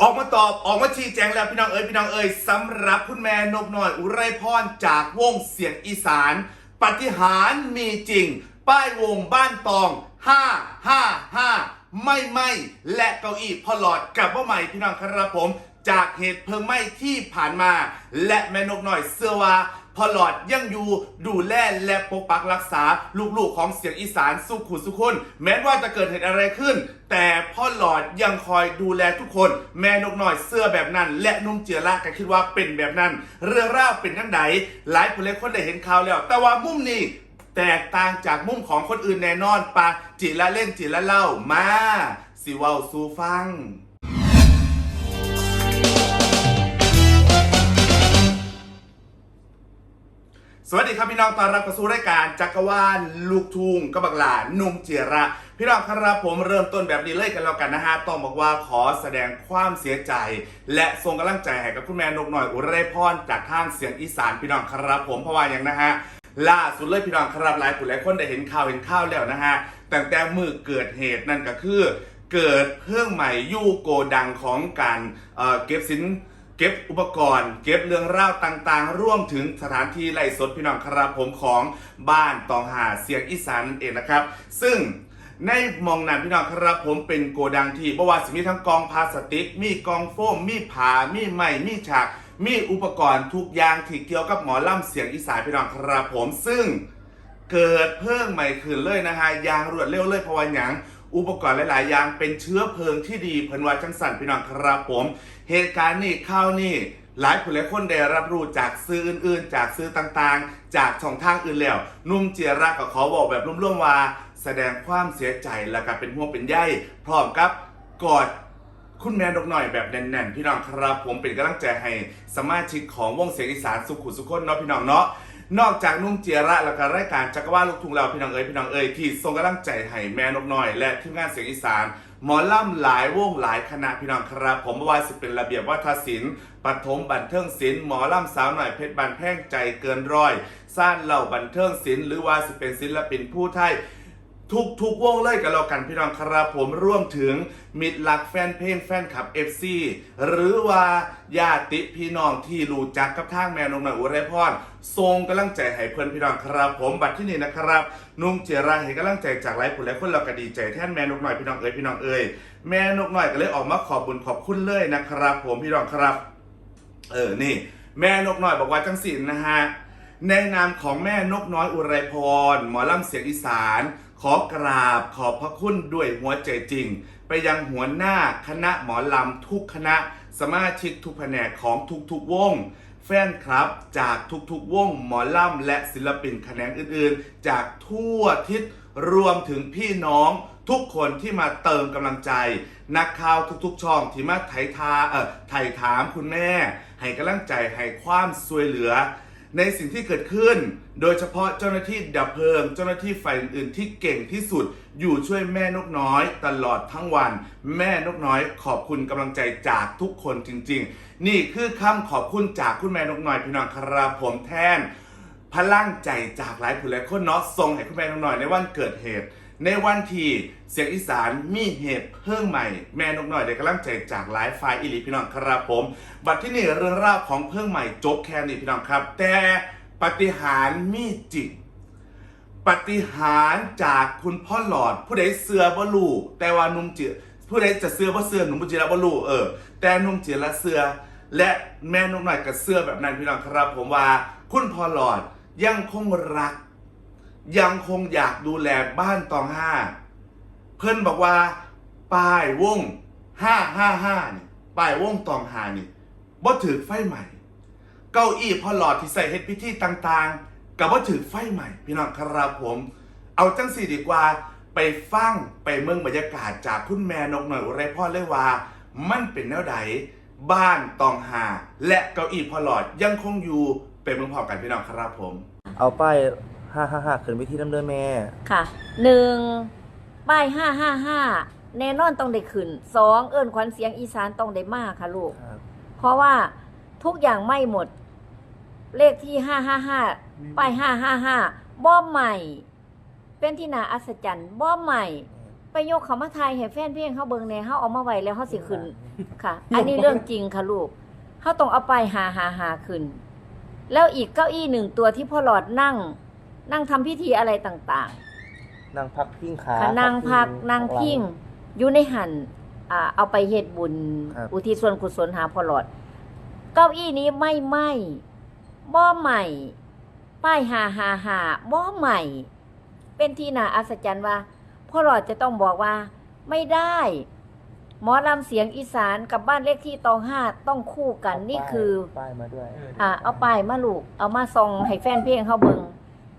ออกมาตอบออกมาชี้แจงแล้วพี่น้องเอ๋ยพี่น้องเอ๋ยสำหรับคุณแม่นกน้อยอุไรพรจากวงเสียงอีสาน ปฏิหารมีจริง ป้ายวงบ้านตอง 555 ไม่ไม่และเก้าอี้พอหลอดกับว่าใหม่พี่น้องครับผม จากเหตุเพลิงไหม้ที่ผ่านมา และแม่นกน้อยเสื้อว่า พอหลอดยังอยู่ดูแลและปกปักรักษาลูกๆของเสียงอีสานสุขุสุขคนแม้ว่าจะเกิดเหตุอะไรขึ้น แต่พ่อหลอดยังคอยดูแลทุกคน แม่นกน้อยเสื้อแบบนั้น และนุ่มเจียร่าก็คิดว่าเป็นแบบนั้น เรื่องราวเป็นทั้งใดหลายคนเลยคนได้เห็นข่าวแล้ว แต่ว่ามุมนี้แตกต่างจากมุมของคนอื่นแน่นอนปะจิละเล่นจิละเล่ามาสิเว้าสูฟัง วัสดีครับพี่น้องตอนรับเข้าสู่รายการจักรวาลลูกทุ่งกบักหลานุ่มเจียระ พี่น้องครับผมเริ่มต้นแบบนี้เลยกันแล้วกันนะฮะต้องบอกว่าขอแสดงความเสียใจ และส่งกำลังใจให้กับคุณแม่นกหน่อยอุไรพรจากทางเสียงอีสานพี่น้องครับผมเพราะว่าอย่างนะฮะล่าสุดเลยพี่น้องครับหลายผู้หลายคนได้เห็นข่าวเห็นข่าวแล้วนะฮะแต่แต่มือเกิดเหตุนั่นก็คือ เกิดเครื่องใหม่ยู่โกดังของการเเก็บสิน เก็บอุปกรณ์ เก็บเรื่องราวต่างๆ ร่วมถึงสถานที่ไล่สดพี่น้องครับผมของบ้านตองหาเสียงอีสานนั่นเองนะครับ ซึ่งในมองนั้นพี่น้องครับผมเป็นโกดังที่บว่าสิมีทั้งกองพลาสติก มีกองโฟม มีผามีไม้มีฉาก มีอุปกรณ์ทุกอย่างที่เกี่ยวกับหมอล่ำเสียงอีสานพี่น้องครับผมซึ่งเกิดเพิ่งใหม่ขึ้นเลยนะฮะยางรวดเร็วเลยเพราะว่าหยัง อุปกรณ์หลาย ๆ อย่างเป็นเชื้อเพลิงที่ดีเพิ่นว่าจังสันพี่น้องครับผม เหตุการณ์นี้ข้าวนี่หลายคนหลายคนได้รับรู้จากซื้ออื่น ๆ จากซื้อต่างๆ จากช่องทางอื่นแล้ว นุ่มเจียรักก็ขอบอกแบบร่วมๆว่า แสดงความเสียใจแล้วก็เป็นห่วงเป็นใยพร้อมกับกอดคุณแม่นกหน่อยแบบแน่นๆ พี่น้องครับ ผมเป็นกำลังใจให้สมาชิกของวงเสียงอีสานสุขุสุขคนเนาะพี่น้องเนาะ นอกจากนุ่งเจียระแล้วก็รายการจักรวาลลูกทุ่งเราพี่น้องเอ๋ยพี่น้องเอ๋ยที่ทรงกำลังใจให้แม่นกน้อย และทีมงานเสียงอีสานหมอล่ำหลายวงหลายคณะพี่น้องครับ ผมว่าสิเป็นระเบียบวัฒนศิลป์ปฐมบันเทิงศิลป์หมอล่ำสาวหน่อยเพชรบันแพงใจเกินร้อยสร้างเหล่าบันเทิงศิลป์หรือว่าสิเป็นศิลปินผู้ไทย ทุกทุกวงเลยกันแล้วกันพี่น้องครับผมร่วมถึงมิตรรักแฟนเพลงแฟนคลับ FC หรือว่าญาติพี่น้องที่รู้จักกับทางแมวนงหน่อยอุไรพรทรงกำลังใจให้เพื่อนพี่น้องครับ ผมบัดที่นี่นะครับ นุ่งเจราเห็นกำลังใจจากหลายผู้หลายคนเราก็ดีใจแทนแม่นกหน่อยพี่น้องเอ๋ยพี่น้องเอ๋ยแม่นกหน่อยก็เลยออกมาขอบบุญขอบคุณเลยนะครับ ผมพี่น้องครับ เออนี่ แม่นกน้อยบอกว่าจังสินนะฮะในนามของแม่นกน้อยอุไรพรหมอลำเสียงอีสาน ขอกราบขอบพระคุณด้วยหัวใจจริง ไปยังหัวหน้าคณะหมอลำทุกคณะสมาชิกทุกแผนกของทุกๆวง แฟนคลับจากทุกๆวงหมอลำและศิลปินแขนงอื่นๆ จากทั่วทิศรวมถึงพี่น้องทุกคนที่มาเติมกำลังใจ นักข่าวทุกๆ ช่องที่มาไถ่ทาเอ่อไถ่ถามคุณแม่ ให้กำลังใจให้ความช่วยเหลือ ในสิ่งที่เกิดขึ้น โดยเฉพาะเจ้าหน้าที่ดับเพลิง เจ้าหน้าที่ฝ่ายอื่นๆที่เก่งที่สุด อยู่ช่วยแม่นกน้อย ตลอดทั้งวัน แม่นกน้อย ขอบคุณกำลังใจจากทุกคนจริง ๆ นี่คือคำขอบคุณจากคุณแม่นกน้อยพี่น้องครับผมแทนพลังใจจากหลายผู้หลายคนเนาะส่งให้คุณแม่นกน้อยในวันเกิดเหตุ ในวันที่เสียงอีสานมีเหตุเพิ่งใหม่ แม่นกน้อยได้กำลังใจจากหลายฝ่ายอิลีพี่น้องครับผม บัดที่นี่เรื่องราวของเพิ่งใหม่จบแค่นี้พี่น้องครับ แต่ปฏิหารมีจริงปฏิหารจากคุณพ่อหลอด ผู้ใดเสือบ่ลูแต่ว่านุ่มจืผู้ใดจะเสือบ่เสือหนุ่มจิระบ่ลูเออแต่นุ่มจือละเสือและแม่นุ่มหน่อยกับเสื้อแบบนั้นพี่น้องครับ ผมว่าคุณพ่อหลอดยังคงรัก ยังคงอยากดูแลบ้านตองห้า เพื่อนบอกว่าป้ายวงห้าห้าห้านี่ป้ายวงตองหานี่บ่ถือไฟใหม่ เก้าอี้พอหลอดที่ใส่เฮ็ดพิธีต่างๆกับว่ถือไฟใหม่ พี่น้องครับผม เอาจังสี่ดีกว่าไปฟังไปเมืองบรรยากาศจากคุณแม่นกหน่อยอุไรพ่อเลยว่า มันเป็นแนวใดบ้านตองหา และเก้าอี้พอหลอดยังคงอยู่เป็นเมืองพอกันพี่น้องครับผม เอาป้าย ห้าห้าห้าขึ้นไปที่น้ำเด้อแม่ ค่ะหนึ่งป้ายห้าห้าห้าแน่นอนต้องได้ขึ้นสองเอิญขวัญเสียงอีสานต้องได้มากค่ะลูก ครับ เพราะว่าทุกอย่างไม่หมด เลขที่ห้าห้าห้าป้ายห้าห้าห้าบ่ใหม่ เป็นที่น่าอัศจรรย์บ่ใหม่ ไปยกเขามาทายให้แฟนเพลงเขาเบิ่งแหน่เฮาเอามาไว้แล้วเฮาสิขึ้น ค่ะ อันนี้เรื่องจริงค่ะลูกเฮาต้องเอาไปหาหาหาขึ้น แล้วอีกเก้าอี้หนึ่งตัวที่พ่อหลอดนั่ง นั่งทำพิธีอะไรต่างนางพักพิงขาๆค่ะนั่งพักนั่งพิงอยู่ในหันอ่าเอาไปเฮ็ดบุญ ครับ อุทิศส่วนกุศลหาพ่อหลอด เก้าอี้นี้ไม่ไหม้บ่ใหม่ ป้ายหาหาหาบ่ใหม่ เป็นที่น่าอัศจรรย์ว่าพ่อหลอดจะต้องบอกว่า ไม่ได้ หมอลำเสียงอีสานกับบ้านเลขที่ตองห้าต้องคู่กัน นี่คือ ป้ายมาด้วย อ่าเอาป้ายมาลูก เอามาส่องให้แฟนเพลงเขาเบิง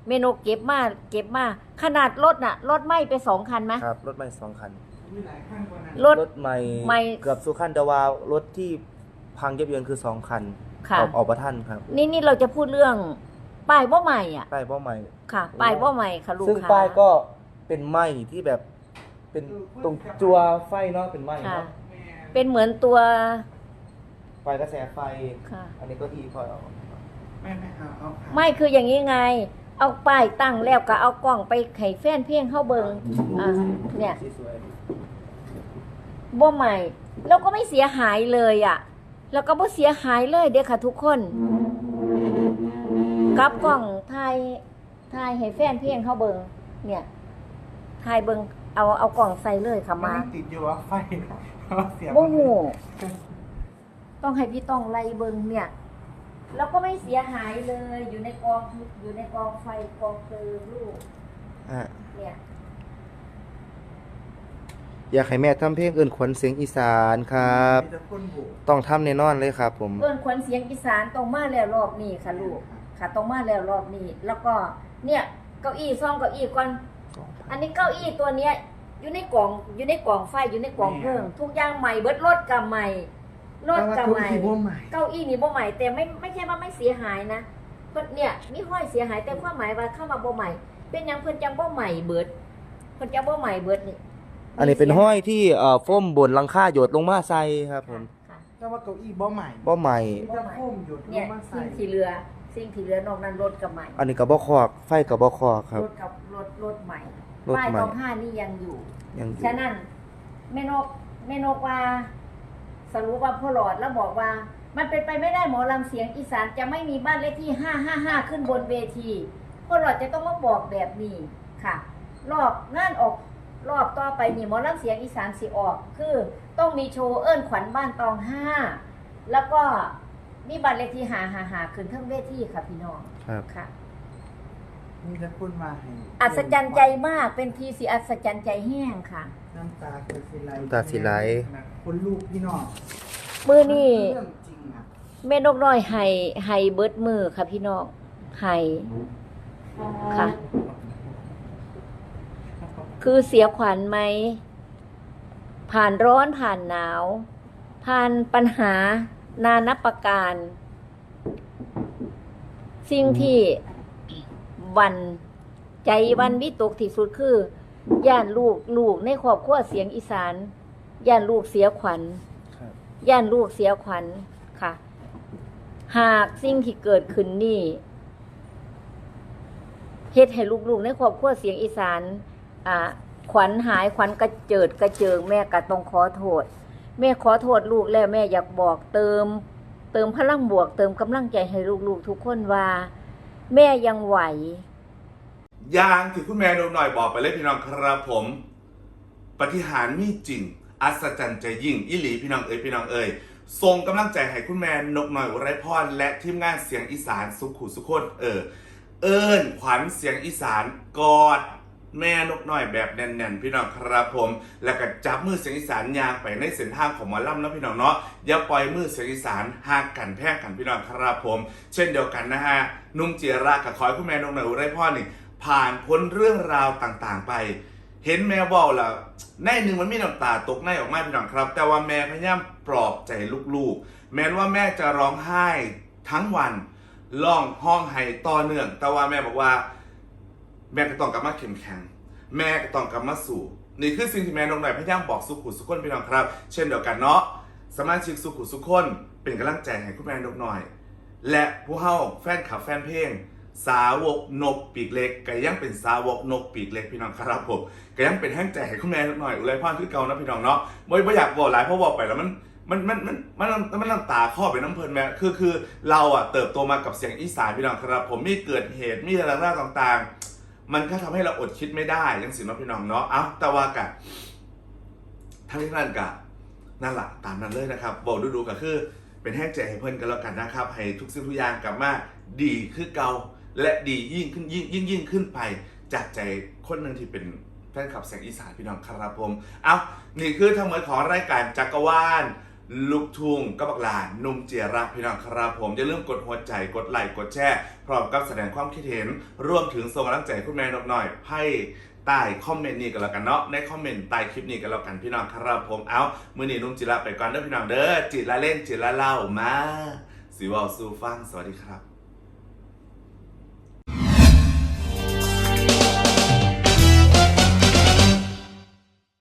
เมนูเก็บมาเก็บมาขนาดรถน่ะรถไหม้ไปสองคันไหมครับรถใหม่สองคันรถรถใหม่ใหม่เกือบสุขันแต่ว่ารถที่พังยับเยินคือสองคันค่ะออกออกประท่านครับ นี่นี่เราจะพูดเรื่องป้ายบ่ใหม่อะป้ายป้าใหม่ค่ะป้ายบ่ใหม่ค่ะลูกซึ่งค่ะป้ายก็เป็นไหมที่แบบ เป็นตรงจัวไฟเนาะเป็นไหมค่ะเนาะเป็นเหมือนตัวไฟกระแสไฟค่ะอันนี้ก็อีพอเอาไม่ไม่เอาเอาเอาไม่คืออย่างนี้ไง เอาป้ายตั้งแล้วก็เอากล้องไปไข่แฟนเพลงเข้าเบิงอะเนี่ยสีสวยบ่ใหม่แล้วก็ไม่เสียหายเลยอะ แล้วก็บ่เสียหายเลยเด้อค่ะทุกคนกับกล้องถ่ายถ่ายให้แฟนเพลงเข้าเบิงเนี่ยถ่ายเบิงเอาเอากล่องใส่เลยค่ะมาติดอยู่ว่าไฟเสียบบ่หูต้องให้พี่ต้องไล่เบิงเนี่ย แล้วก็ไม่เสียหายเลยอยู่ในกองอยู่ในกองไฟกองเพลิงลูกอะเนี่ย อยากให้แม่ทำเพลงเอื่นขวัญเสียงอีสานครับ มีแต่คนบุกต้องทำแน่นอนเลยครับ ผมเอิ้นขวัญเสียงอีสานต้องมาแล้วรอบนี้ค่ะลูกค่ะต้องมาแล้วรอบนี้ แล้วก็เนี่ยเก้าอี้ซ่องเก้าอี้ก่อน อันนี้เก้าอี้ตัวเนี้ยอยู่ในกล่องอยู่ในกล่องไฟอยู่ในกล่องเพลิงทุกอย่างใหม่เบิดรถกับใหม่ รถกับใหม่แต่ว่าเก้าอี้บ่ใหม่เก้าอี้นี่บ่ใหม่แต่ไม่ไม่ใช่ว่าไม่เสียหายนะเพิ่นเนี่ยมีห้อยเสียหายแต่ความหมายว่าเข้ามาบ่ใหม่ เป็นหยังเพิ่นจังบ่ใหม่เบิดเพิ่นจังบ่ใหม่เบิดนี่อันนี้เป็นห้อยที่เอ่อโฟมบนหลังคาหยดลงมาใส่ครับผมค่ะแต่ว่าเก้าอี้บ่ใหม่บ่ใหม่ มีแต่โค้มอยู่เนี่ยมาใส่สิ่งที่เหลือสิ่งที่เหลือนอกนั้นรถกับใหม่อันนี้ก็บ่คอกไฟก็บ่คอกครับ รถกับรถรถใหม่รถป้ายใหม่ตองห้านี่ยังอยู่ ยังอยู่ ฉะนั้นแม่นกแม่นกว่า สรุปว่าพ่อหลอดแล้วบอกว่า มันเป็นไปไม่ได้หมอลำเสียงอีสานจะไม่มีบ้านเลขที่ห้าห้าห้าขึ้นบนเวทีพ่อหลอดจะต้องมาบอกแบบนี้ค่ะ รอบงานออกรอบต่อไปนี่หมอลำเสียงอีสานสิออก คือต้องมีโชว์เอิ้นขวัญบ้านตองห้าแล้วก็มีบ้านเลขที่หาหาหาขึ้นเทั้งเวทีค่ะพี่น้องครับค่ะ มีแต่คนมาให้อัศจรรย์ใจมากเป็นทีสีอัศจรรย์ใจแห้งค่ะ น้ำตาคือสิไหลน้ำตาสิไหล คนลูกพี่น้องมือนี่เรื่องจริงอะแม่นกน้อยให้ให้เบิดมือค่ะ พี่น้องให้ค่ะ คือเสียขวัญไหม ผ่านร้อนผ่านหนาว ผ่านปัญหานานับประการ สิ่งที่ วัน ใจวันวิตกที่สุดคือย่านลูกลูกในครอบครัวเสียงอีสาน ย่านลูกเสียขวัญครับย่านลูกเสียขวัญค่ะ หากสิ่งที่เกิดขึ้นนี่เฮ็ดให้ลูกๆในครอบครัวเสียงอีสาน อ่า ขวัญหายขวัญกระเจิดกระเจิงแม่ก็ต้องขอโทษ แม่ขอโทษลูกแล้วแม่อยากบอกเติม เติมพลังบวก เติมกำลังใจให้ลูกๆทุกคนว่า แม่ยังไหวอย่างที่คุณแม่นกหน่อยบอกไปเลยพี่น้องครับผม ปฏิหารมีจริง อัศจรรย์ใจยิ่งอิหลีพี่น้องเอ๋ยพี่น้องเอ๋ยส่งกำลังใจให้คุณแม่นกหน่อยไรพรและทีมงานเสียงอีสานสุขุสุขคนเออเอิญขวัญเสียงอีสานกอด แม่นกน้อยแบบแน่นๆพี่น้องครับผม แล้วก็จับมือเสียงอีสานยางไปในเส้นทางของหมอลำนะพี่น้องเนาะอย่าปล่อยมือเสียงอีสานหากกันแพร่กันพี่น้องครับผม เช่นเดียวกันนะฮะนุ่มเจียระกับขอให้คุณแม่นกหน่อยอุไรพรนี่ผ่านพ้นเรื่องราวต่างๆไป เห็นแม่เว่าแล้วในหนึ่งมันมีน้ำตาตกในออกมาพี่น้องครับ แต่ว่าแม่พยายามปลอบใจลูกๆ แม้ว่าแม่จะร้องไห้ทั้งวันร้องห้องไห้ต่อเนื่อง แต่ว่าแม่บอกว่า แม่ก็ต้องกลับมาเข้มแข็ง แม่ก็ต้องกลับมาสู่ นี่คือสิ่งที่แม่นงหน่อยพยายามบอกสุขุสุขคนพี่น้องครับ เช่นเดียวกันเนาะสมาชิกสุขุสุขคนเป็นกำลังใจให้คุณแม่นกหน่อย และผู้เฮาแฟนคลับแฟนเพลง สาวกนกปีกเล็กก็ยังเป็นสาวกนกปีกเล็กพี่น้องครับผมก็ยังเป็นแห้งใจให้คุณแม่หน่อยอุไรพ่อคือเก่านะพี่น้องเนาะไม่ไม่อยากบอกหลายเพราะบอกไปแล้วมันมันมันมันมันมันมันน้ำตาข้อไปน้ำเพลินแม่คือคือเราอะเติบโตมากับเสียงอีสานพี่น้องครับผมมีเกิดเหตุมีอะไรต่างๆ มันก็ทำให้เราอดคิดไม่ได้ยังสินพี่น้องเนาะเอ้าแต่ว่ากันทั้งนี้นั่นกับนั่นแหละตามนั้นเลยนะครับบอกดูๆก็คือ เป็นแห้งใจให้เพื่อนกันแล้วกันนะครับ ให้ทุกสิ่งทุกอย่างกลับมาดีคือเก่าและดียิ่งขึ้นยิ่งยิ่งยิ่งขึ้นไปจากใจคนหนึ่งที่เป็นแฟนคลับเสียงอีสานพี่น้องครับผม เอานี่คือทั้งหมดของรายการจักรวาล ลูกทุ่งกบักหลานุ่มเจียรักพี่น้องครับผม อย่าลืมกดหัวใจกดไลค์กดแชร์ พร้อมกับแสดงความคิดเห็นรวมถึงส่งกำลังใจคุณแม่นกหน่อยให้ใต้คอมเมนต์นี้กันแล้วกันเนาะในคอมเมนต์ใต้คลิปนี้กันแล้วกันพี่น้องครับผมเอามือนี้นุ่มจิระไปก่อนเด้อพี่น้องเด้อจิตละเล่นจิตละเล่ามาสีวอลซูฟังสวัสดีครับ